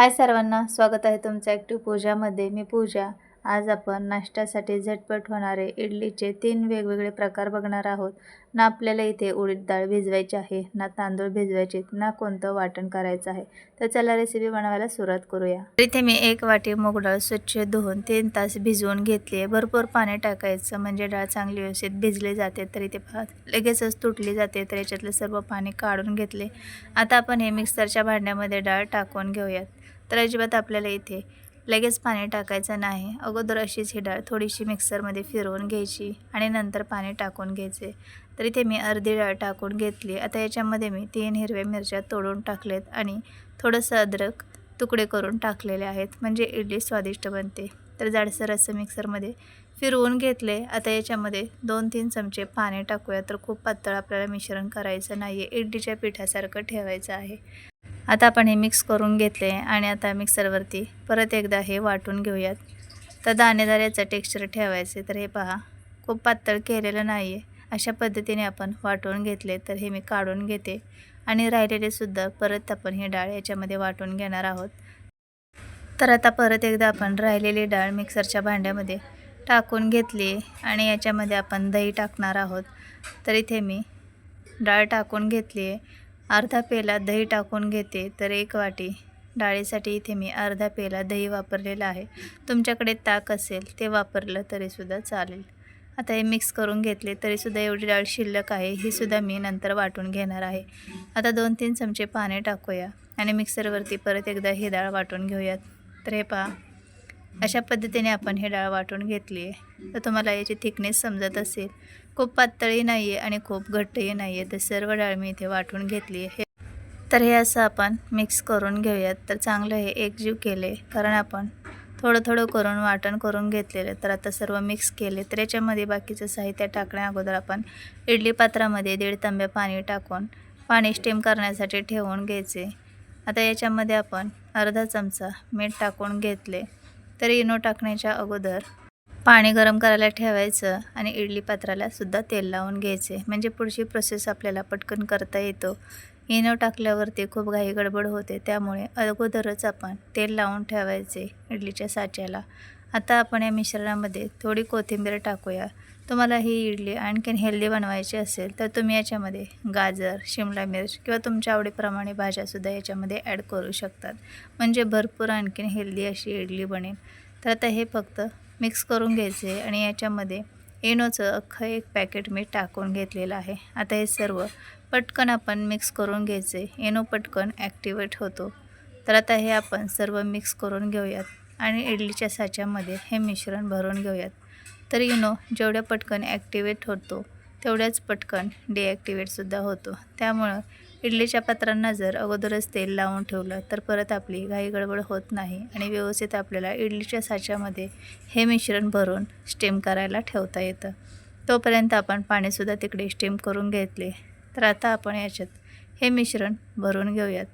हाय सर्वांना स्वागत आहे तुमचं ॲक्टिव्ह पूजामध्ये मी पूजा. आज आपण नाश्त्यासाठी झटपट होणारे इडलीचे तीन वेगवेगळे प्रकार बघणार आहोत. ना आपल्याला इथे उडीद डाळ भिजवायची आहे ना तांदूळ भिजवायचे ना कोणतं वाटण करायचं आहे. तर चला रेसिपी बनवायला सुरुवात करूया. तर इथे मी एक वाटी मूग डाळ स्वच्छ धुवून तीन तास भिजवून घेतली आहे. भरपूर पाणी टाकायचं म्हणजे डाळ चांगली व्यवस्थित भिजली जाते. तर इथे लगेचच तुटली जाते तर याच्यातलं सर्व पाणी काढून घेतले. आता आपण हे मिक्सरच्या भांड्यामध्ये डाळ टाकून घेऊयात. तर अजिबात आपल्याला इथे लगेच पाणी टाकायचं नाही. अगोदर अशीच ही डाळ थोडीशी मिक्सरमध्ये फिरवून घ्यायची आणि नंतर पाणी टाकून घ्यायचे. तर इथे मी अर्धी डाळ टाकून घेतली. आता याच्यामध्ये मी तीन हिरव्या मिरच्या तोडून टाकलेत आणि थोडंसं अद्रक तुकडे करून टाकलेले आहेत. म्हणजे इडली स्वादिष्ट बनते. तर जाडसर असं मिक्सरमध्ये फिरवून घेतले. आता याच्यामध्ये दोन तीन चमचे पाणी टाकूया. तर खूप पातळ आपल्याला मिश्रण करायचं नाही आहे इडलीच्या पिठासारखं ठेवायचं आहे. आता आपण हे मिक्स करून घेतले आणि आता मिक्सरवरती परत एकदा हे वाटून घेऊयात. तर दाणेदार याचं टेक्स्चर ठेवायचे तर हे पहा. खूप पातळ केलेलं नाही आहे अशा पद्धतीने आपण वाटून घेतले तर हे मी काढून घेते. आणि राहिलेले सुद्धा परत आपण ही डाळ याच्यामध्ये वाटून घेणार आहोत. तर आता परत एकदा आपण राहिलेली डाळ मिक्सरच्या भांड्यामध्ये टाकून घेतली आणि याच्यामध्ये आपण दही टाकणार आहोत. तर इथे मी डाळ टाकून घेतली आहे अर्धा पेला दही टाकून घेते तर एक वाटी. डाळीसाठी इथे मी अर्धा पेला दही वापरलेला आहे. तुमच्याकडे ताक असेल ते वापरलं तरीसुद्धा चालेल. आता हे मिक्स करून घेतले तरीसुद्धा एवढी डाळ शिल्लक आहे ही सुद्धा मी नंतर वाटून घेणार आहे. आता दोन तीन चमचे पाणी टाकूया आणि मिक्सरवरती परत एकदा ही डाळ वाटून घेऊयात. तर हे पहा अशा पद्धतीने आपण ही डाळ वाटून घेतली आहे. तर तुम्हाला याची थिकनेस समजत असेल. खूप पातळी नाही आहे आणि खूप घट्टही नाही आहे तर सर्व डाळ मी इथे वाटून घेतली आहे तर हे असं आपण मिक्स करून घेऊयात. तर चांगलं हे एकजीव केले. कारण आपण थोडं थोडं करून वाटण करून घेतलेलं. तर आता सर्व मिक्स केले. तर याच्यामध्ये बाकीचं साहित्य टाकण्या अगोदर आपण इडली पात्रामध्ये दीड तांब्या पाणी टाकून पाणी स्टीम करण्यासाठी ठेवून घ्यायचे. आता याच्यामध्ये आपण अर्धा चमचा मीठ टाकून घेतले. तर इनो टाकण्याच्या अगोदर पाणी गरम करायला ठेवायचं आणि इडली पात्राला सुद्धा तेल लावून घ्यायचे. म्हणजे पुढची प्रोसेस आपल्याला पटकन करता येतो. इनो टाकल्यावरती खूप घाई गडबड होते. त्यामुळे अगोदरच आपण तेल लावून ठेवायचे इडलीच्या साच्याला. आता आपण या मिश्रणामध्ये थोडी कोथिंबीर टाकूया. तुम्हाला ही इडली आणखीन हेल्दी बनवायची असेल तर तुम्ही याच्यामध्ये गाजर शिमला मिर्च किंवा तुमच्या आवडीप्रमाणे भाज्यासुद्धा याच्यामध्ये ॲड करू शकतात. म्हणजे भरपूर आणखीन हेल्दी अशी इडली बनेल. तर आता हे फक्त मिक्स करून घ्यायचे आणि याच्यामध्ये एनोचं अख्खं एक पॅकेट मी टाकून घेतलेलं आहे. आता हे सर्व पटकन आपण मिक्स करून घ्यायचे. एनो पटकन ॲक्टिवेट होतो. तर आता हे आपण सर्व मिक्स करून घेऊयात आणि इडलीच्या साच्यामध्ये हे मिश्रण भरून घेऊयात. तर इनो जेवढ्या पटकन ॲक्टिवेट होतो तेवढ्याच पटकन डिॲक्टिवेटसुद्धा होतो. त्यामुळं इडलीच्या पात्रांना जर अगोदरच तेल लावून ठेवलं तर परत आपली घाई गडबड होत नाही आणि व्यवस्थित आपल्याला इडलीच्या साच्यामध्ये हे मिश्रण भरून स्टीम करायला ठेवता येतं. तोपर्यंत आपण पाणीसुद्धा तिकडे स्टीम करून घेतले तर आता आपण याच्यात हे मिश्रण भरून घेऊयात.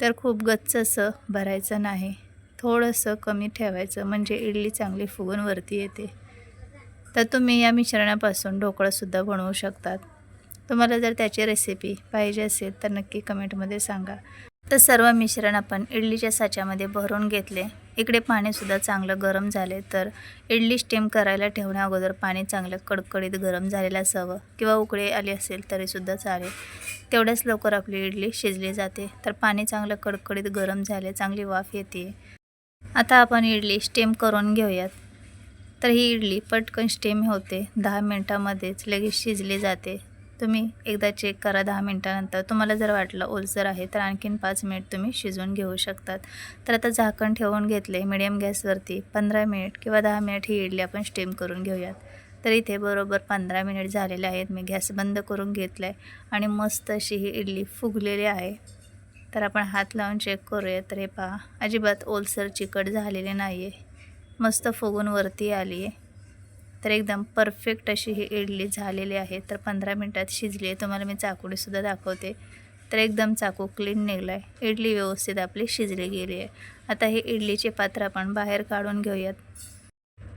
तर खूप गच्च असं भरायचं नाही. थोडंसं कमी ठेवायचं म्हणजे इडली चांगली फुगून वरती येते. तर तुम्ही या मिश्रणापासून ढोकळंसुद्धा बनवू शकतात. तुम्हाला जर त्याची रेसिपी पाहिजे असेल तर नक्की कमेंटमध्ये सांगा. तर सर्व मिश्रण आपण इडलीच्या साच्यामध्ये भरून घेतले. इकडे पाणीसुद्धा चांगलं गरम झाले तर इडली स्टीम करायला ठेवण्या अगोदर पाणी चांगलं कडकडीत गरम झालेलं असावं किंवा उकळी आली असेल तरीसुद्धा चालेल. तेवढ्याच लवकर आपली इडली शिजली जाते. तर पाणी चांगलं कडकडीत गरम झाले चांगली वाफ येते. आता आपण इडली स्टीम करून घेऊयात. तर ही इडली पटकन स्टीम होते. दहा मिनटामध्येच लगेच शिजली जाते. तुम्ही एकदा चेक करा दहा मिनटानंतर. तुम्हाला जर वाटलं ओलसर आहे तर आणखीन पाच मिनिट तुम्ही शिजवून घेऊ शकतात. तर आता झाकण ठेवून घेतले मिडियम गॅसवरती पंधरा मिनिट किंवा दहा मिनिट ही इडली आपण स्टीम करून घेऊयात. तर इथे बरोबर पंधरा मिनिट झालेले आहेत. मी गॅस बंद करून घेतला आहे आणि मस्त अशी ही इडली फुगलेली आहे. तर आपण हात लावून चेक करूया तर हे पहा अजिबात ओलसर चिकट झालेले नाही आहे मस्त फुगून वरती आली आहे तर एकदम परफेक्ट अशी ही इडली झालेली आहे. तर पंधरा मिनटात शिजली आहे. तुम्हाला मी चाकुडीसुद्धा दाखवते. तर एकदम चाकू क्लीन निघला आहे इडली व्यवस्थित आपली शिजली गेली आहे. आता हे इडलीचे पात्र आपण बाहेर काढून घेऊयात.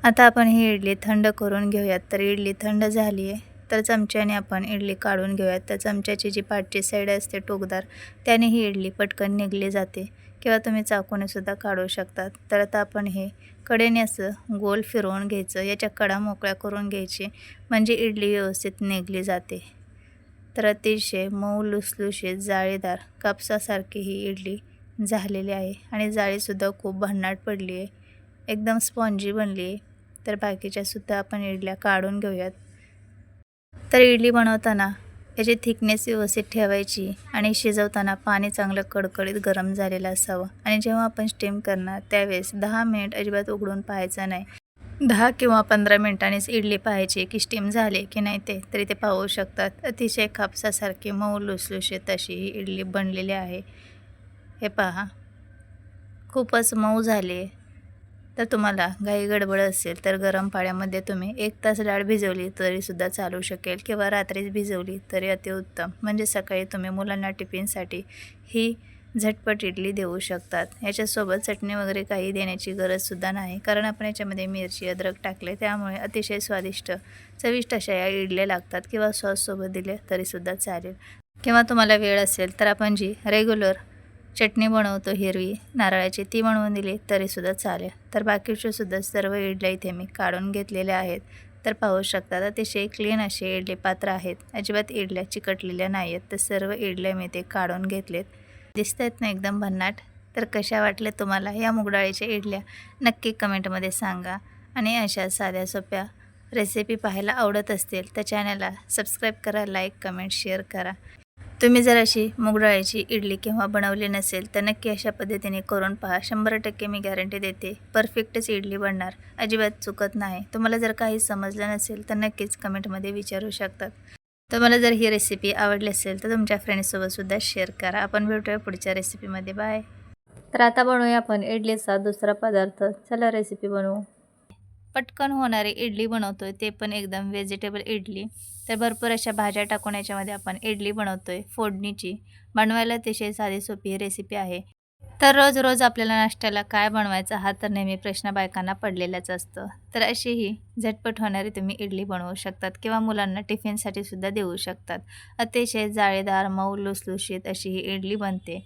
आता आपण ही इडली थंड करून घेऊयात. तर इडली थंड झाली आहे. तर चमच्याने आपण इडली काढून घेऊयात. तर चमच्याची जी पाठची साईड असते टोकदार त्याने ही इडली पटकन निघली जाते. किंवा तुम्ही चाकूनेसुद्धा काढू शकतात. तर आता आपण हे कडेने असं गोल फिरवून घ्यायचं. याच्या कडा मोकळ्या करून घ्यायची. म्हणजे इडली व्यवस्थित निघली जाते. तर अतिशय मऊ लुसलुशीत जाळीदार कापसासारखी ही इडली झालेली आहे. आणि जाळीसुद्धा खूप भन्नाट पडली आहे. एकदम स्पॉन्जी बनली आहे. तर बाकीच्यासुद्धा आपण इडल्या काढून घेऊयात. तर इडली बनवताना याची थिकनेस व्यवस्थित ठेवायची आणि शिजवताना पाणी चांगलं कडकडीत गरम झालेलं असावं. आणि जेव्हा आपण स्टीम करणार त्यावेळेस दहा मिनिट अजिबात उघडून पाहायचं नाही. दहा किंवा पंधरा मिनिटांनीच इडली पाहायची की स्टीम झाली की नाही ते तरी ते पाहू शकतात. अतिशय कापसासारखी मऊ लुसलुशीत अशी ही इडली बनलेली आहे. हे पहा. खूपच मऊ झाली. तर तुम्हाला घाई गडबड असेल तर गरम पाण्यामध्ये तुम्ही एक तास डाळ भिजवली तरीसुद्धा चालू शकेल किंवा रात्रीच भिजवली तरी अतिउत्तम. म्हणजे सकाळी तुम्ही मुलांना टिफिनसाठी ही झटपट इडली देऊ शकतात. याच्यासोबत चटणी वगैरे काही देण्याची गरजसुद्धा नाही. कारण आपण याच्यामध्ये मिरची अद्रक टाकले त्यामुळे अतिशय स्वादिष्ट चविष्ट अशा या इडल्या लागतात किंवा सॉससोबत दिले तरीसुद्धा चालेल. किंवा तुम्हाला वेळ असेल तर आपण जी रेग्युलर चटणी बनवतो हिरवी नारळाची ती बनवून दिली तरीसुद्धा चालेल. तर बाकीचे सुद्धा सर्व इडल्या इथे मी काढून घेतलेल्या आहेत. तर पाहू शकतात अतिशय क्लीन असे इडली पात्र आहेत. अजिबात इडल्या चिकटलेल्या नाही आहेत तर सर्व इडल्या मी ते काढून घेतलेत. दिसत आहेत ना एकदम भन्नाट? तर कशा वाटल्या तुम्हाला या मुगडाळीच्या इडल्या? नक्की कमेंटमध्ये सांगा. आणि अशा साध्या सोप्या रेसिपी पाहायला आवडत असतील तर चॅनलला सबस्क्राईब करा लाईक कमेंट शेअर करा. तुम्ही जर अशी मुगडाळीची इडली केव्हा बनवली नसेल तर नक्की अशा पद्धतीने करून पहा. शंभर टक्के मी गॅरंटी देते परफेक्टच इडली बनणार. अजिबात चुकत नाही. तुम्हाला जर काही समजलं नसेल तर नक्कीच कमेंटमध्ये विचारू शकतात. तुम्हाला जर ही रेसिपी आवडली असेल तर तुमच्या फ्रेंड्ससोबतसुद्धा शेअर करा. आपण भेटूया पुढच्या रेसिपीमध्ये बाय तर आता बनवूया आपण इडलीचा दुसरा पदार्थ. चला रेसिपी बनवू. पटकन होणारी इडली बनवतोय ते पण एकदम व्हेजिटेबल इडली. तर भरपूर अशा भाज्या टाकून याच्यामध्ये आपण इडली बनवतो आहे फोडणीची. बनवायला अतिशय साधी सोपी रेसिपी आहे. तर रोज रोज आपल्याला नाश्त्याला काय बनवायचं हा तर नेहमी प्रश्न बायकांना पडलेलाच असतं. तर अशी ही झटपट होणारी तुम्ही इडली बनवू शकतात किंवा मुलांना टिफिनसाठी सुद्धा देऊ शकतात. अतिशय जाळीदार मऊ लुसलुशीत अशी ही इडली बनते.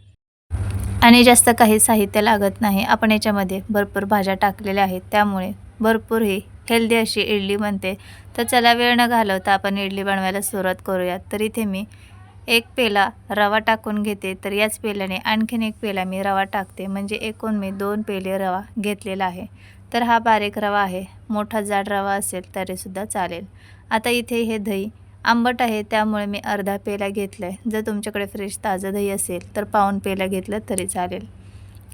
आणि जास्त काही साहित्य लागत नाही. आपण याच्यामध्ये भरपूर भाज्या टाकलेल्या आहेत. त्यामुळे भरपूर ही हेल्दी अशी इडली बनते. तर चला वेळ न घालवता आपण इडली बनवायला सुरुवात करूयात. तर इथे मी एक पेला रवा टाकून घेते. तर याच पेल्याने आणखीन एक पेला मी रवा टाकते. म्हणजे एकूण मी दोन पेले रवा घेतलेला आहे. तर हा बारीक रवा आहे. मोठा जाड रवा असेल तरीसुद्धा चालेल. आता इथे हे दही आंबट आहे. त्यामुळे मी अर्धा पेला घेतला आहे जर तुमच्याकडे फ्रेश ताजं दही असेल तर पाऊन पेला घेतलं तरी चालेल.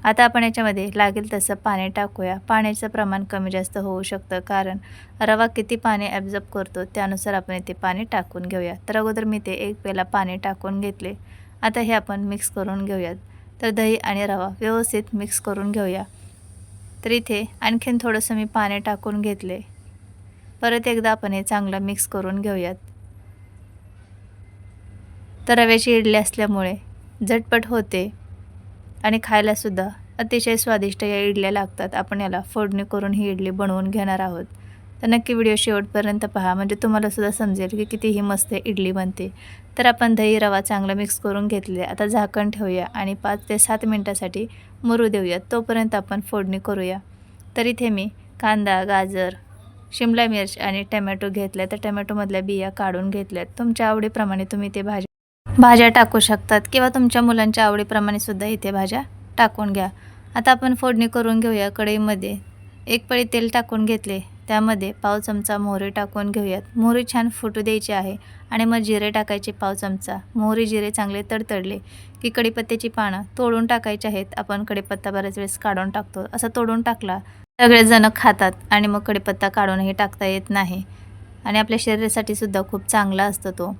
आता आपण याच्यामध्ये लागेल तसं पाणी टाकूया. पाण्याचं प्रमाण कमी जास्त होऊ शकतं कारण रवा किती पाणी ॲब्झॉर्ब करतो त्यानुसार आपण इथे पाणी टाकून घेऊया. तर अगोदर मी ते एक पेला पाणी टाकून घेतले. आता हे आपण मिक्स करून घेऊयात. तर दही आणि रवा व्यवस्थित मिक्स करून घेऊया. तर इथे आणखीन थोडंसं मी पाणी टाकून घेतले. परत एकदा आपण हे चांगलं मिक्स करून घेऊयात. तर रव्याची इडली असल्यामुळे झटपट होते. आणि खायलासुद्धा अतिशय स्वादिष्ट या इडल्या लागतात. आपण याला फोडणी करून ही इडली बनवून घेणार आहोत. तर नक्की व्हिडिओ शेवटपर्यंत पहा. म्हणजे तुम्हालासुद्धा समजेल की कितीही मस्त इडली बनते. तर आपण दही रवा चांगला मिक्स करून घेतले आता झाकण ठेवूया आणि पाच ते सात मिनटासाठी मुरू देऊया. तोपर्यंत आपण फोडणी करूया. तर इथे मी कांदा गाजर शिमला मिरच आणि टमॅटो घेतल्या. तर टमॅटोमधल्या बिया काढून घेतल्यात. तुमच्या आवडीप्रमाणे तुम्ही ते भाज्या भाज्या टाकू शकतात किंवा तुमच्या मुलांच्या आवडीप्रमाणे सुद्धा इथे भाज्या टाकून घ्या. आता आपण फोडणी करून घेऊया कढईमध्ये. एक पळी तेल टाकून घेतले. त्यामध्ये पाव चमचा मोहरी टाकून घेऊयात. मोहरी छान फुटू द्यायची आहे आणि मग जिरे टाकायचे पाव चमचा. मोहरी जिरे चांगले तडतडले की कढीपत्त्याची पानं तोडून टाकायची आहेत. आपण कडीपत्ता बऱ्याच वेळेस काढून टाकतो. असं तोडून टाकला सगळेजणं खातात आणि मग कडीपत्ता काढूनही टाकता येत नाही. आणि आपल्या शरीरासाठी सुद्धा खूप चांगला असतो तो.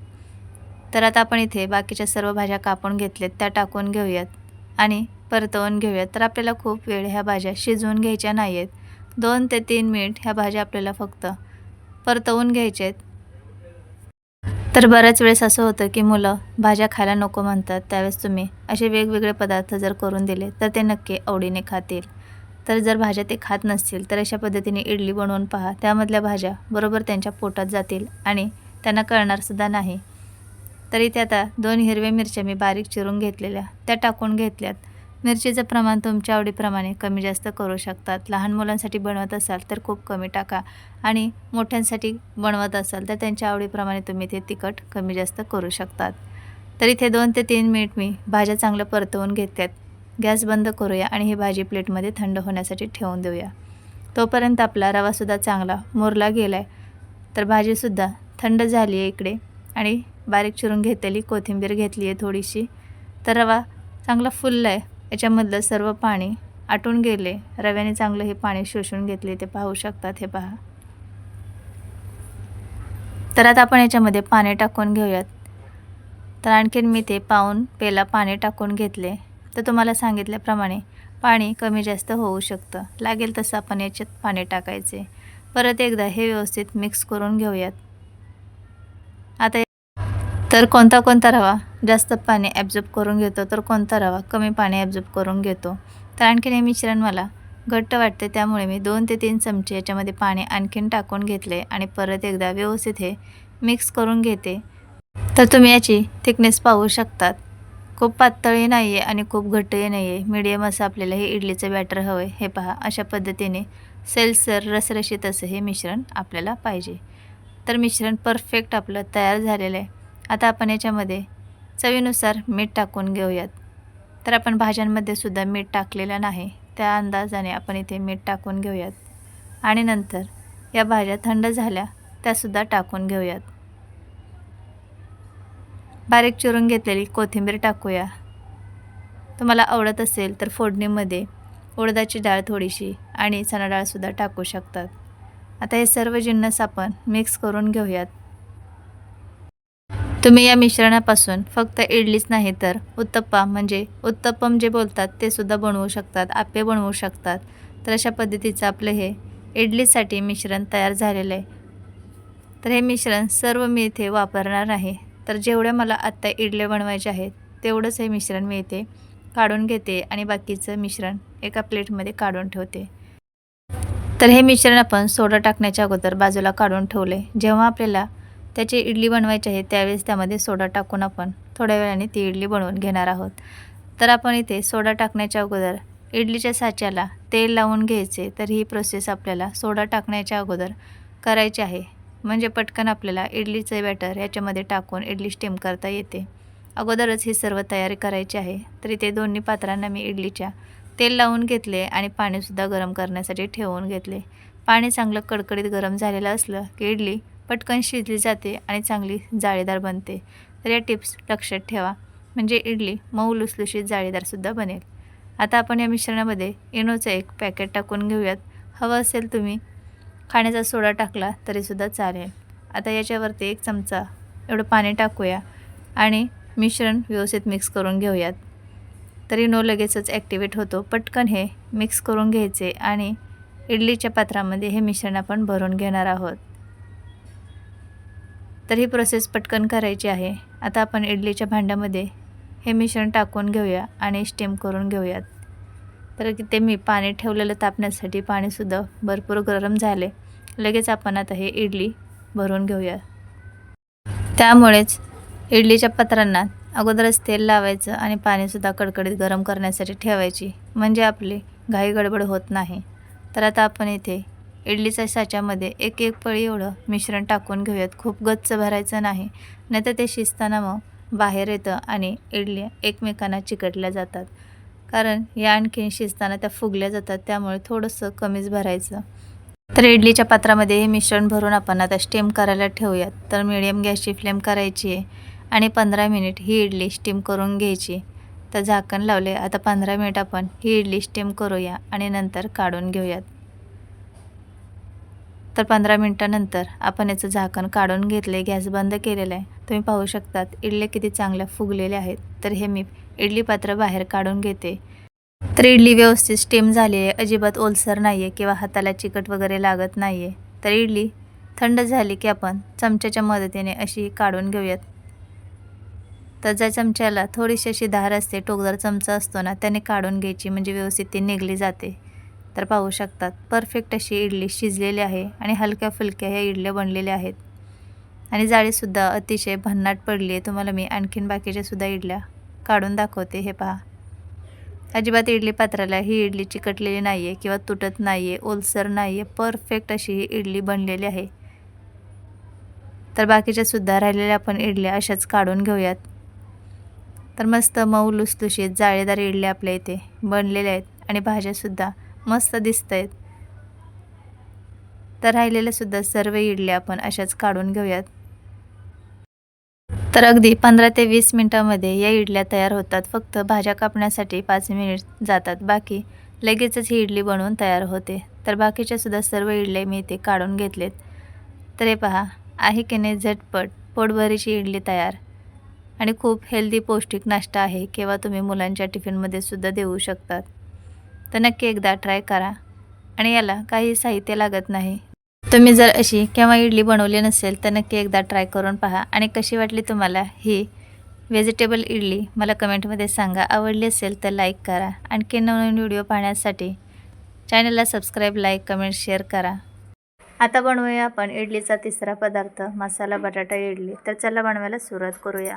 तर आता आपण इथे बाकीच्या सर्व भाज्या कापून घेतल्यात त्या टाकून घेऊयात. आणि परतवून घेऊयात. तर आपल्याला खूप वेळ ह्या भाज्या शिजवून घ्यायच्या नाही आहेत दोन ते तीन मिनिट ह्या भाज्या आपल्याला फक्त परतवून घ्यायच्या आहेत तर बऱ्याच वेळेस असं होतं की मुलं भाज्या खायला नको म्हणतात त्यावेळेस तुम्ही असे वेगवेगळे पदार्थ जर करून दिले तर ते नक्की आवडीने खातील. तर जर भाज्या ते खात नसतील तर अशा पद्धतीने इडली बनवून पहा. त्यामधल्या भाज्या बरोबर त्यांच्या पोटात जातील आणि त्यांना कळणारसुद्धा नाही. तर इथे आता दोन हिरव्या मिरच्या मी बारीक चिरून घेतलेल्या त्या टाकून घेतल्यात. मिरचीचं प्रमाण तुमच्या आवडीप्रमाणे कमी जास्त करू शकतात. लहान मुलांसाठी बनवत असाल तर खूप कमी टाका आणि मोठ्यांसाठी बनवत असाल तर त्यांच्या आवडीप्रमाणे तुम्ही ते तिखट कमी जास्त करू शकतात. तर इथे दोन ते तीन मिनिट मी भाज्या चांगलं परतवून घेतल्यात. गॅस बंद करूया आणि ही भाजी प्लेटमध्ये थंड होण्यासाठी ठेवून देऊया. तोपर्यंत आपला रवासुद्धा चांगला मुरला गेला आहे तर भाजीसुद्धा थंड झाली आहे इकडे आणि बारीक चिरून घेतलेली कोथिंबीर घेतली आहे थोडीशी. तर रवा चांगला फुलला आहे याच्यामधलं सर्व पाणी आटून गेले. रव्याने चांगलं हे पाणी शोषून घेतले. ते पाहू शकतात हे पहा. तर आता आपण याच्यामध्ये पाणी टाकून घेऊयात. तर आणखीन मी ते पाहून पेला पाणी टाकून घेतले. तर तुम्हाला सांगितल्याप्रमाणे पाणी कमी जास्त होऊ शकतं. लागेल तसं आपण याच्यात पाणी टाकायचे. परत एकदा हे व्यवस्थित मिक्स करून घेऊयात. आता तर कोणता कोणता रवा? जास्त पाणी ॲब्झॉर्ब करून घेतो तर कोणता रवा? कमी पाणी ॲब्झॉर्ब करून घेतो. तर आणखीन हे मिश्रण मला घट्ट वाटते त्यामुळे मी दोन ते तीन चमचे याच्यामध्ये पाणी आणखीन टाकून घेतले आणि परत एकदा व्यवस्थित हे मिक्स करून घेते. तर तुम्ही याची थिकनेस पाहू शकतात. खूप पातळही नाही आहे आणि खूप घट्टही नाही आहे मीडियम असं आपल्याला हे इडलीचं बॅटर हवं आहे हे पहा अशा पद्धतीने सेलसर रसरशीत असं हे मिश्रण आपल्याला पाहिजे. तर मिश्रण परफेक्ट आपलं तयार झालेलं आहे. आता आपण याच्यामध्ये चवीनुसार मीठ टाकून घेऊयात. तर आपण भाज्यांमध्ये सुद्धा मीठ टाकलेलं नाही. त्या अंदाजाने आपण इथे मीठ टाकून घेऊयात. आणि नंतर या भाज्या थंड झाल्या त्यासुद्धा टाकून घेऊयात. बारीक चिरून घेतलेली कोथिंबीर टाकूया. तुम्हाला आवडत असेल तर फोडणीमध्ये उडदाची डाळ थोडीशी आणि चणा डाळसुद्धा टाकू शकतात. आता हे सर्व जिन्नस आपण मिक्स करून घेऊयात. तुम्ही या मिश्रणापासून फक्त इडलीच नाही तर उत्तप्पा म्हणजे उत्तप्पम जे बोलतात ते सुद्धा बनवू शकतात आप्पे बनवू शकतात. तर अशा पद्धतीचं आपलं हे इडलीसाठी मिश्रण तयार झालेलं आहे. तर हे मिश्रण सर्व मी इथे वापरणार आहे. तर जेवढ्या मला आत्ता इडले बनवायचे आहेत तेवढंच हे मिश्रण मी इथे काढून घेते आणि बाकीचं मिश्रण एका प्लेटमध्ये काढून ठेवते. तर हे मिश्रण आपण सोडा टाकण्याच्या अगोदर बाजूला काढून ठेवले. जेव्हा आपल्याला त्याची इडली बनवायची आहे त्यावेळेस त्यामध्ये सोडा टाकून आपण थोड्या वेळाने ती इडली बनवून घेणार आहोत. तर आपण इथे सोडा टाकण्याच्या अगोदर इडलीच्या साच्याला तेल लावून घ्यायचे तर ही प्रोसेस आपल्याला सोडा टाकण्याच्या अगोदर करायची आहे. म्हणजे पटकन आपल्याला इडलीचं बॅटर याच्यामध्ये टाकून इडली स्टीम करता येते. अगोदरच ही सर्व तयारी करायची आहे. तर इथे दोन्ही पात्रांना मी इडलीच्या तेल लावून घेतले आणि पाणीसुद्धा गरम करण्यासाठी ठेवून घेतले. पाणी चांगलं कडकडीत गरम झालेलं असलं की इडली पटकन शिजली जाते आणि चांगली जाळीदार बनते. तर या टिप्स लक्षात ठेवा. म्हणजे इडली मऊ लुसलुशीत जाळीदारसुद्धा बनेल. आता आपण या मिश्रणामध्ये इनोचं एक पॅकेट टाकून घेऊयात. हवं असेल तुम्ही खाण्याचा सोडा टाकला तरीसुद्धा चालेल. आता याच्यावरती एक चमचा एवढं पाणी टाकूया आणि मिश्रण व्यवस्थित मिक्स करून घेऊयात. तरी नो लगेचच ॲक्टिवेट होतो. पटकन हे मिक्स करून घ्यायचे आणि इडलीच्या पात्रामध्ये हे मिश्रण आपण भरून घेणार आहोत. तर ही प्रोसेस पटकन करायची आहे. आता आपण इडलीच्या भांड्यामध्ये हे मिश्रण टाकून घेऊया आणि स्टीम करून घेऊयात. तर ते मी पाणी ठेवलेलं तापण्यासाठी पाणीसुद्धा भरपूर गरम झाले. लगेच आपण आता हे इडली भरून घेऊया. त्यामुळेच इडलीच्या पत्रांना अगोदरच तेल लावायचं आणि पाणीसुद्धा कडकडीत गरम करण्यासाठी ठेवायची. म्हणजे आपली घाई गडबड होत नाही. तर आता आपण इथे इडलीच्या साच्यामध्ये एक एक पळी एवढं मिश्रण टाकून घेऊयात. खूप गच्च भरायचं नाही. नाहीतर ते शिजताना मग बाहेर येतं आणि इडल्या एकमेकांना चिकटल्या जातात. कारण या आणखीन शिजताना त्या फुगल्या जातात त्यामुळे थोडंसं कमीच भरायचं. तर इडलीच्या पात्रामध्ये हे मिश्रण भरून आपण आता स्टीम करायला ठेवूयात. तर मिडियम गॅसची फ्लेम करायची आहे आणि पंधरा मिनिट ही इडली स्टीम करून घ्यायची. तर झाकण लावले आता पंधरा मिनिट आपण ही इडली स्टीम करूया आणि नंतर काढून घेऊयात. तर पंधरा मिनटानंतर आपण याचं झाकण काढून घेतले गॅस बंद केलेलं आहे. तुम्ही पाहू शकतात इडले किती चांगल्या फुगलेले आहेत. तर हे मी इडली पात्र बाहेर काढून घेते. तर इडली व्यवस्थित स्टीम झाली आहे. अजिबात ओलसर नाही आहे किंवा हाताला चिकट वगैरे लागत नाही आहे तर इडली थंड झाली की आपण चमच्याच्या मदतीने अशी काढून घेऊयात. तर ज्या चमच्याला थोडीशी अशी धार असते टोकदार चमचा असतो ना त्याने काढून घ्यायची. म्हणजे व्यवस्थित ती निघली जाते. तर पाहू शकतात. परफेक्ट अशी इडली शिजलेली आहे आणि हलक्या फुलक्या ह्या इडल्या बनलेल्या आहेत. आणि जाळीसुद्धा अतिशय भन्नाट पडली आहे. तुम्हाला मी आणखीन बाकीच्यासुद्धा इडल्या काढून दाखवते. हे पहा. अजिबात इडली पात्राला ही इडली चिकटलेली नाही आहे किंवा तुटत नाही आहे ओलसर नाही आहे परफेक्ट अशी ही इडली बनलेली आहे. तर बाकीच्यासुद्धा राहिलेल्या आपण इडल्या अशाच काढून घेऊयात. तर मस्त मऊ लुसलुशीत जाळेदार इडल्या आपल्या इथे बनलेल्या आहेत. आणि भाज्यासुद्धा मस्त दिसत आहेत तर राहिलेल्यासुद्धा सर्व इडल्या आपण अशाच काढून घेऊयात. तर अगदी पंधरा ते वीस मिनटामध्ये या इडल्या तयार होतात. फक्त भाज्या कापण्यासाठी पाच मिनिट जातात. बाकी लगेचच ही इडली बनवून तयार होते. तर बाकीच्यासुद्धा सर्व इडल्या मी इथे काढून घेतलेत. तर हे पहा आहे की नाही झटपट पोटभरीची इडली तयार. आणि खूप हेल्दी पौष्टिक नाश्ता आहे. किंवा तुम्ही मुलांच्या टिफिनमध्ये सुद्धा देऊ शकतात. तर नक्की एकदा ट्राय करा. आणि याला काही साहित्य लागत नाही. तुम्ही जर अशी केव्हा इडली बनवली नसेल तर नक्की एकदा ट्राय करून पहा. आणि कशी वाटली तुम्हाला ही व्हेजिटेबल इडली? मला कमेंटमध्ये सांगा. आवडली असेल तर लाईक करा. आणखी नवनवीन व्हिडिओ पाहण्यासाठी चॅनलला सबस्क्राईब लाईक कमेंट शेअर करा. आता बनवूया आपण इडलीचा तिसरा पदार्थ मसाला बटाटा इडली. तर चला बनवायला सुरुवात करूया.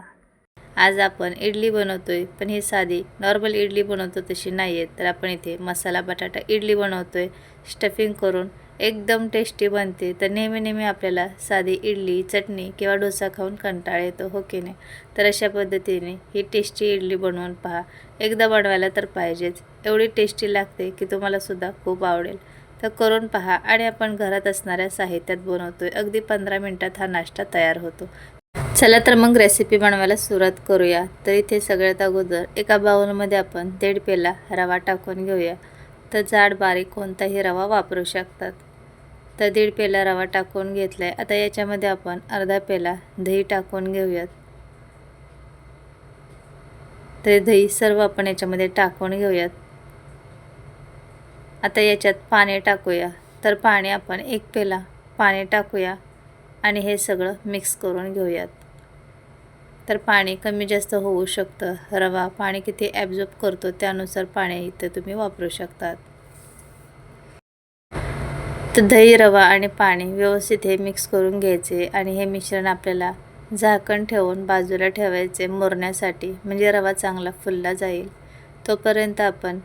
आज आपण इडली बनवतो आहे पण ही साधी नॉर्मल इडली बनवतो तशी नाही आहे तर आपण इथे मसाला बटाटा इडली बनवतो आहे स्टफिंग करून एकदम टेस्टी बनते. तर नेहमी नेहमी आपल्याला साधी इडली चटणी किंवा डोसा खाऊन कंटाळा येतो हो की नाही? तर अशा पद्धतीने ही टेस्टी इडली बनवून पहा. एकदा बनवायला तर पाहिजेच. एवढी टेस्टी लागते की तुम्हालासुद्धा खूप आवडेल. तर करून पहा. आणि आपण घरात असणाऱ्या साहित्यात बनवतो आहे अगदी पंधरा मिनटात हा नाश्ता तयार होतो. चला तर मग रेसिपी बनवायला सुरुवात करूया. तर इथे सगळ्यात अगोदर एका बाउलमध्ये आपण दीड पेला रवा टाकून घेऊया. तर जाड बारीक कोणताही रवा वापरू शकतात. तर दीड पेला रवा टाकून घेतला आहे आता याच्यामध्ये आपण अर्धा पेला दही टाकून घेऊयात. तर दही सर्व आपण याच्यामध्ये टाकून घेऊयात. आता याच्यात पाणी टाकूया. तर पाणी आपण एक पेला पाणी टाकूया आणि हे सगळं मिक्स करून घेऊयात. तर पाणी कमी जास्त होऊ शकतं. रवा पाणी किती ॲब्झॉर्ब करतो त्यानुसार पाणी इथं तुम्ही वापरू शकतात. तर दही रवा आणि पाणी व्यवस्थित हे मिक्स करून घ्यायचे आणि हे मिश्रण आपल्याला झाकण ठेवून बाजूला ठेवायचे मुरण्यासाठी म्हणजे रवा चांगला फुलला जाईल. तोपर्यंत आपण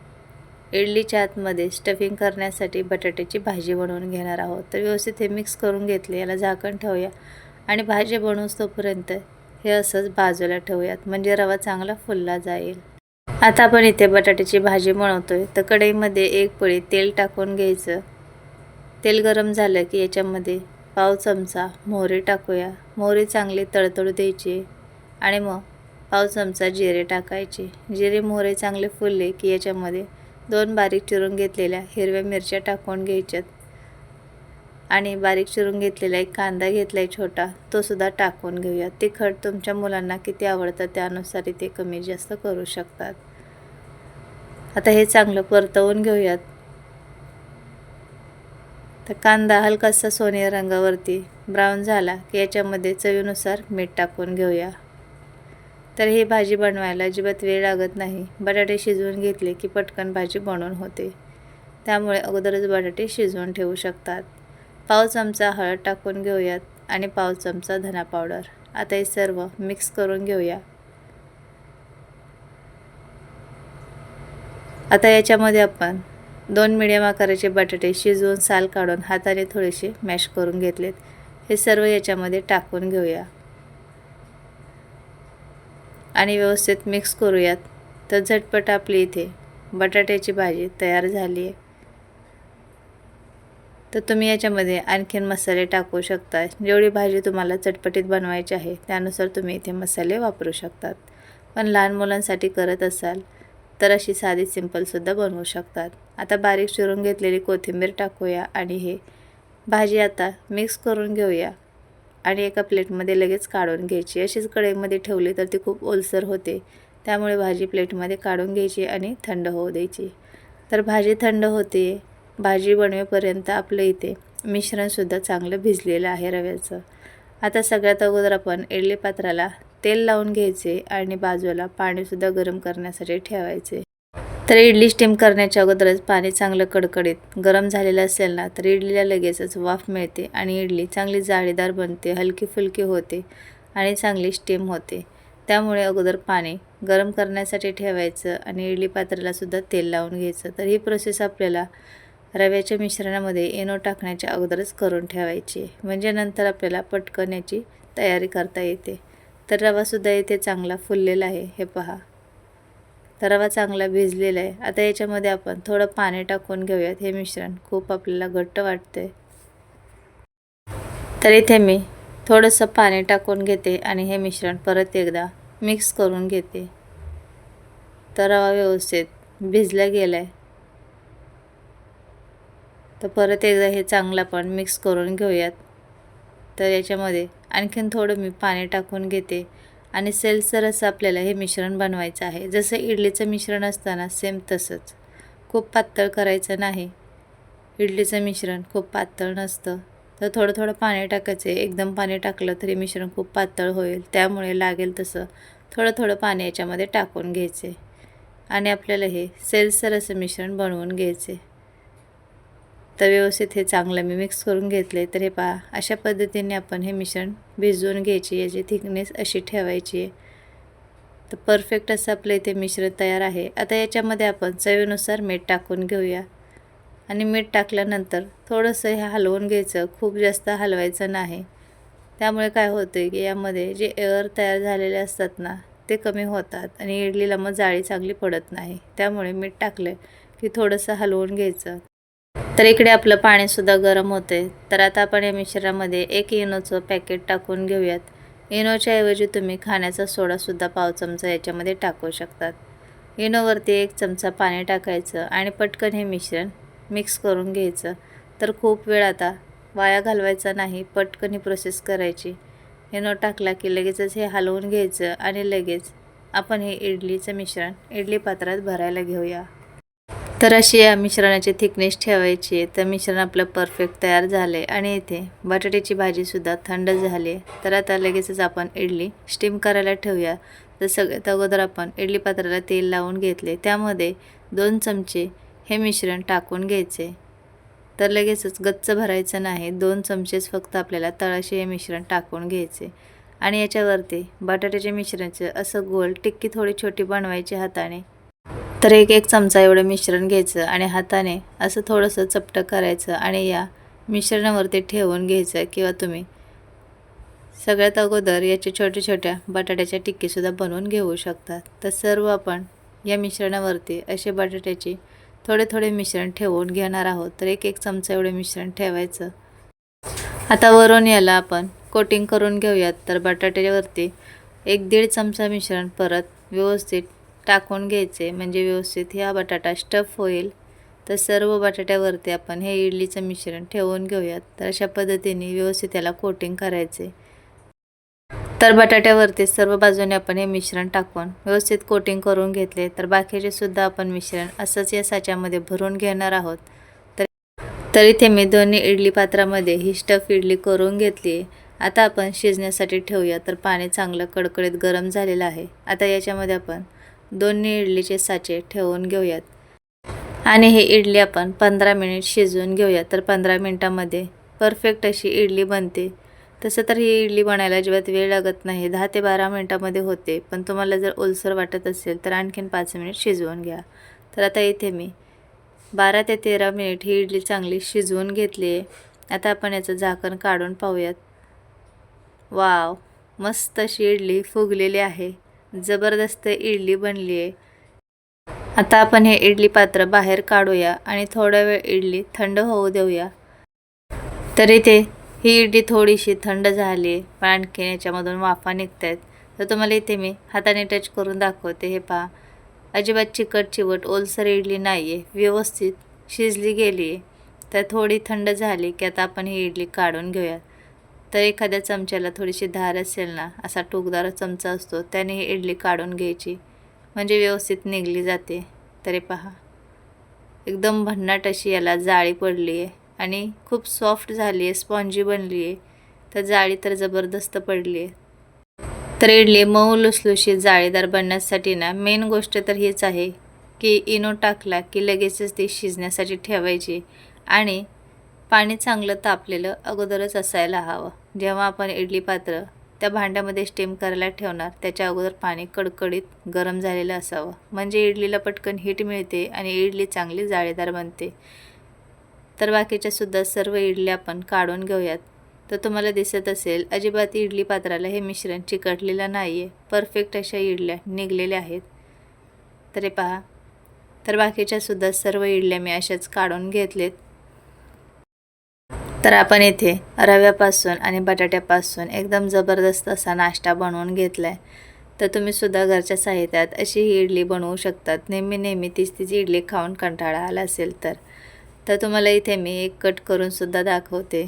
इडलीच्या आतमध्ये स्टफिंग करण्यासाठी बटाट्याची भाजी बनवून घेणार आहोत. तर व्यवस्थित हे मिक्स करून घेतले याला झाकण ठेवूया आणि भाजी बनवूस तोपर्यंत हे असंच बाजूला ठेवूयात. म्हणजे रवा चांगला फुलला जाईल. आता आपण इथे बटाट्याची भाजी बनवतोय तर कढईमध्ये एक पळी तेल टाकून घ्यायचं. तेल गरम झालं की याच्यामध्ये पाव चमचा मोहरी टाकूया. मोहरी चांगली तळतळू द्यायची. आणि मग पाव चमचा जिरे टाकायचे. जिरे मोहरे चांगले फुलले की याच्यामध्ये दोन बारीक चिरून घेतलेल्या हिरव्या मिरच्या टाकून घ्यायच्यात. आणि बारीक चिरून घेतलेला एक कांदा घेतला आहे छोटा तो सुद्धा टाकून घेऊया. तिखट तुमच्या मुलांना किती आवडतं त्यानुसार ते कमी जास्त करू शकतात. आता हे चांगलं परतवून घेऊयात. तर कांदा हलकासा सोने रंगावरती ब्राऊन झाला की याच्यामध्ये चवीनुसार मीठ टाकून घेऊया. तर ही भाजी बनवायला अजिबात वेळ लागत नाही. बटाटे शिजवून घेतले की पटकन भाजी बनवून होते. त्यामुळे अगोदरच बटाटे शिजवून ठेवू शकतात. पाव चमचा हळद टाकून घेऊयात आणि पाव चमचा धना पावडर. आता हे सर्व मिक्स करून घेऊया. आता याच्यामध्ये आपण दोन मिडियम आकाराचे बटाटे शिजवून साल काढून हाताने थोडेसे मॅश करून घेतलेत. हे सर्व याच्यामध्ये टाकून घेऊया. आणि व्यवस्थित मिक्स करूयात. तर झटपट आपली इथे बटाट्याची भाजी तयार झाली आहे. तर तुम्ही याच्यामध्ये आणखीन मसाले टाकू शकता. जेवढी भाजी तुम्हाला चटपटीत बनवायची आहे त्यानुसार तुम्ही इथे मसाले वापरू शकतात. पण लहान मुलांसाठी करत असाल तर अशी साधी सिंपलसुद्धा बनवू शकतात. आता बारीक चिरून घेतलेली कोथिंबीर टाकूया आणि हे भाजी आता मिक्स करून घेऊया. आणि एका प्लेटमध्ये लगेच काढून घ्यायची. अशीच कढईमध्ये ठेवली तर ती खूप ओलसर होते. त्यामुळे भाजी प्लेटमध्ये काढून घ्यायची आणि थंड होऊ द्यायची. तर भाजी थंड होते. भाजी बनवेपर्यंत आपलं इथे मिश्रणसुद्धा चांगलं भिजलेलं आहे रव्याचं. आता सगळ्यात अगोदर आपण इडली पात्राला तेल लावून घ्यायचे आणि बाजूला पाणीसुद्धा गरम करण्यासाठी ठेवायचे. तर इडली स्टीम करण्याच्या अगोदरच पाणी चांगलं कडकडीत गरम झालेलं असेल ना तर इडलीला लगेचच वाफ मिळते आणि इडली चांगली जाळीदार बनते हलकी फुलकी होते आणि चांगली स्टीम होते. त्यामुळे अगोदर पाणी गरम करण्यासाठी ठेवायचं आणि इडली पात्राला सुद्धा तेल लावून घ्यायचं. तर ही प्रोसेस आपल्याला रव्याच्या मिश्रणामध्ये इनो टाकण्याच्या अगोदरच करून ठेवायची. म्हणजे नंतर आपल्याला पटकन याची तयारी करता येते. तर रवासुद्धा इथे चांगला फुललेला आहे. हे पहा. तर रवा चांगला भिजलेला आहे. आता याच्यामध्ये आपण थोडं पाणी टाकून घेऊयात. हे मिश्रण खूप आपल्याला घट्ट वाटते तर इथे मी थोडंसं पाणी टाकून घेते आणि हे मिश्रण परत एकदा मिक्स करून घेते. तर रवा व्यवस्थित भिजला गेला आहे तर परत एकदा हे चांगलं आपण मिक्स करून घेऊयात. तर याच्यामध्ये आणखीन थोडं मी पाणी टाकून घेते. आणि सेलसर असं आपल्याला हे मिश्रण बनवायचं आहे. जसं इडलीचं मिश्रण असताना सेम तसंच. खूप पातळ करायचं नाही. इडलीचं मिश्रण खूप पातळ नसतं. तर थोडं थोडं पाणी टाकायचं. आहे एकदम पाणी टाकलं तरी मिश्रण खूप पातळ होईल. त्यामुळे लागेल तसं थोडं थोडं पाणी याच्यामध्ये टाकून घ्यायचे. आणि आपल्याला हे सेलसर असं मिश्रण बनवून घ्यायचे. तर व्यवस्थित हे चांगलं मी मिक्स करून घेतले तर हे पहा अशा पद्धतीने आपण हे मिश्रण भिजवून घ्यायची याची थिकनेस अशी ठेवायची. आहे तर परफेक्ट असं आपलं इथे मिश्रण तयार आहे. आता याच्यामध्ये आपण चवीनुसार मीठ टाकून घेऊया. आणि मीठ टाकल्यानंतर थोडंसं हे हलवून घ्यायचं खूप जास्त हलवायचं नाही. त्यामुळे काय होतं की यामध्ये जे एअर तयार झालेले असतात ना ते कमी होतात आणि इडलीला मग जाळी चांगली पडत नाही. त्यामुळे मीठ टाकलं की थोडंसं हलवून घ्यायचं. तर इकडे आपलं पाणीसुद्धा गरम होते तर आता आपण या मिश्रामध्ये एक इनोचं पॅकेट टाकून घेऊयात. इनोच्या ऐवजी तुम्ही खाण्याचा सोडासुद्धा पाव चमचा याच्यामध्ये टाकू शकतात. इनोवरती एक चमचा पाणी टाकायचं आणि पटकन हे मिश्रण मिक्स करून घ्यायचं. तर खूप वेळ आता. वाया घालवायचा नाही पटकन ही प्रोसेस करायची. इनो टाकला की लगेचच हे हलवून घ्यायचं आणि लगेच आपण हे इडलीचं मिश्रण इडली पात्रात भरायला घेऊया. तर अशी या मिश्रणाची थिकनेस ठेवायची. तर मिश्रण आपलं परफेक्ट तयार झालं आहे आणि इथे बटाट्याची भाजीसुद्धा थंड झाली आहे. तर आता लगेचच आपण इडली स्टीम करायला ठेवूया. तर सगळ्यात अगोदर आपण इडली पात्राला तेल लावून घेतले. त्यामध्ये दोन चमचे हे मिश्रण टाकून घ्यायचे. तर लगेचच गच्च भरायचं नाही. दोन चमचेच फक्त आपल्याला तळाशी हे मिश्रण टाकून घ्यायचे. आणि याच्यावरती बटाट्याच्या मिश्रणाचं असं गोल टिक्की थोडी छोटी बनवायची हाताने तर एक एक चमचा एवढं मिश्रण घ्यायचं आणि हाताने असं थोडंसं चपटं करायचं आणि या मिश्रणावरती ठेवून घ्यायचं किंवा तुम्ही सगळ्यात अगोदर याच्या छोट्या छोट्या बटाट्याच्या टिक्कीसुद्धा बनवून घेऊ शकतात तर सर्व आपण या मिश्रणावरती असे बटाट्याचे थोडे थोडे मिश्रण ठेवून घेणार आहोत. तर एक एक चमचा एवढे मिश्रण ठेवायचं. आता वरून याला आपण कोटिंग करून घेऊयात. तर बटाट्यावरती एक दीड चमचा मिश्रण परत व्यवस्थित टाकून घ्यायचे. म्हणजे व्यवस्थित ह्या बटाटा स्टफ होईल. तर सर्व बटाट्यावरती आपण हे इडलीचं मिश्रण ठेवून घेऊयात. तर अशा पद्धतीने व्यवस्थित त्याला कोटिंग करायचे. तर बटाट्यावरती सर्व बाजूने आपण हे मिश्रण टाकून व्यवस्थित कोटिंग करून घेतले. तर बाकीचे सुद्धा आपण मिश्रण असंच या साच्यामध्ये भरून घेणार आहोत. तर तर इथे मी दोन्ही इडली पात्रामध्ये ही स्टफ इडली करून घेतली. आहे आता आपण शिजण्यासाठी ठेवूया. तर पाणी चांगलं कडकडीत गरम झालेलं आहे. आता याच्यामध्ये आपण दोन्ही इडलीचे साचे ठेवून घेऊयात. आणि हे इडली आपण पंधरा मिनिट शिजवून घेऊया तर पंधरा मिनटामध्ये परफेक्ट अशी इडली बनते. तसं तर ही इडली बनायला अजिबात वेळ लागत नाही. दहा ते बारा मिनटामध्ये होते. पण तुम्हाला जर ओलसर वाटत असेल तर आणखीन पाच मिनिट शिजवून घ्या. तर आता इथे मी बारा ते तेरा मिनिट ही इडली चांगली शिजवून घेतली आहे. आता आपण याचं झाकण काढून पाहूयात. वाव! मस्त अशी इडली फुगलेली आहे. जबरदस्त इडली बनली आहे. आता आपण हे इडली पात्र बाहेर काढूया आणि थोडा वेळ इडली थंड होऊ देऊया. तर इथे ही इडली थोडीशी थंड झाली आहे. पण आणखीन याच्यामधून वाफा निघत आहेत तर तुम्हाला इथे मी हाताने टच करून दाखवते. हे पहा. अजिबात चिकट चिवट ओलसर इडली नाही आहे व्यवस्थित शिजली गेली आहे. तर थोडी थंड झाली की आता आपण ही इडली काढून घेऊया तर एखाद्या चमच्याला थोडीशी धार असेल ना असा टोकदार चमचा असतो त्याने ही इडली काढून घ्यायची. म्हणजे व्यवस्थित निघली जाते. तरी पहा. एकदम भन्नाट अशी याला जाळी पडली आहे आणि खूप सॉफ्ट झाली आहे स्पॉन्जी बनली आहे तर जाळी तर जबरदस्त पडली आहे तर इडली मऊ लुसलुशी जाळीदार बनण्यासाठी ना मेन गोष्ट तर हीच आहे की इनो टाकला की लगेचच ती शिजण्यासाठी ठेवायची. आणि पाणी चांगलं तापलेलं अगोदरच असायला हवं. जेव्हा आपण इडली पात्र त्या भांड्यामध्ये स्टीम करायला ठेवणार त्याच्या अगोदर पाणी कडकडीत गरम झालेलं असावं. म्हणजे इडलीला पटकन हीट मिळते आणि इडली चांगली जाळीदार बनते. तर बाकीच्या सुद्धा सर्व इडल्या आपण काढून घेऊयात. तर तुम्हाला दिसत असेल अजिबात इडली पात्राला हे मिश्रण चिकटलेलं नाही आहे परफेक्ट अशा इडल्या निघलेल्या आहेत. तरी पहा. तर बाकीच्या सुद्धा सर्व इडल्या मी अशाच काढून घेतलेत. तर आपण इथे रव्यापासून आणि बटाट्यापासून एकदम जबरदस्त असा नाश्ता बनवून घेतला आहे तर तुम्ही सुद्धा घरच्या साहित्यात अशी ही इडली बनवू शकतात. नेहमी नेहमी तीच तीच इडली खाऊन कंटाळा आला असेल तर. तर तुम्हाला इथे मी एक कट करूनसुद्धा दाखवते.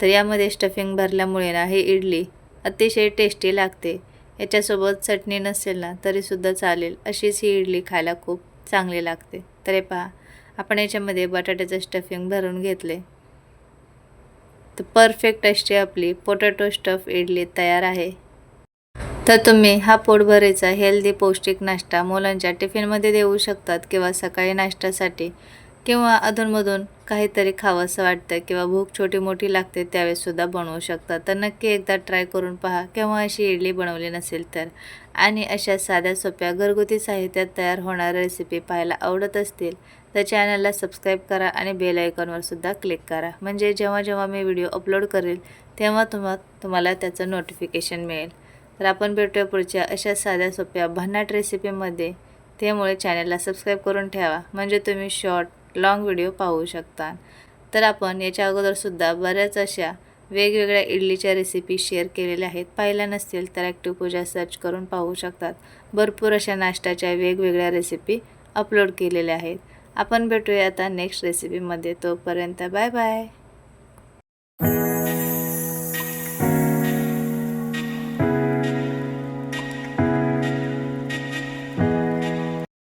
तर यामध्ये स्टफिंग भरल्यामुळे ना ही इडली अतिशय टेस्टी लागते. याच्यासोबत चटणी नसेल ना तरीसुद्धा चालेल. अशीच ही इडली खायला खूप चांगली लागते. तर हे पहा. आपण याच्यामध्ये बटाट्याचं स्टफिंग भरून घेतले तर परफेक्ट अशी आपली पोटॅटो स्टफ इडली तयार आहे. तर तुम्ही हा पोटभरेचा हेल्दी पौष्टिक नाश्ता मुलांच्या टिफिनमध्ये देऊ शकतात किंवा सकाळी नाश्त्यासाठी किंवा अधूनमधून काहीतरी खावंसं वाटतं किंवा भूक छोटी मोठी लागते त्यावेळेसुद्धा बनवू शकता तर नक्की एकदा ट्राय करून पहा केव्हा अशी इडली बनवली नसेल तर. आणि अशा साध्या सोप्या घरगुती साहित्यात तयार होणाऱ्या रेसिपी पाहायला आवडत असतील तर चॅनलला सबस्क्राईब करा आणि बेल आयकॉनवरसुद्धा क्लिक करा. म्हणजे जेव्हा जेव्हा मी व्हिडिओ अपलोड करेल तेव्हा तुम्हा तुम्हाला त्याचं नोटिफिकेशन मिळेल. तर आपण भेटूया पुढच्या अशा साध्या सोप्या भन्नाट रेसिपीमध्ये त्यामुळे चॅनलला सबस्क्राईब करून ठेवा. म्हणजे तुम्ही शॉर्ट लाँग व्हिडिओ पाहू शकता. तर आपण याच्या अगोदरसुद्धा बऱ्याच अशा वेगवेगळ्या इडलीच्या रेसिपी शेअर केलेल्या आहेत. पाहिल्या नसतील तर ॲक्टिव्ह पूजा सर्च करून पाहू शकतात. भरपूर अशा नाश्त्याच्या वेगवेगळ्या रेसिपी अपलोड केलेल्या आहेत. आपण भेटूया आता नेक्स्ट रेसिपीमध्ये तोपर्यंत बाय बाय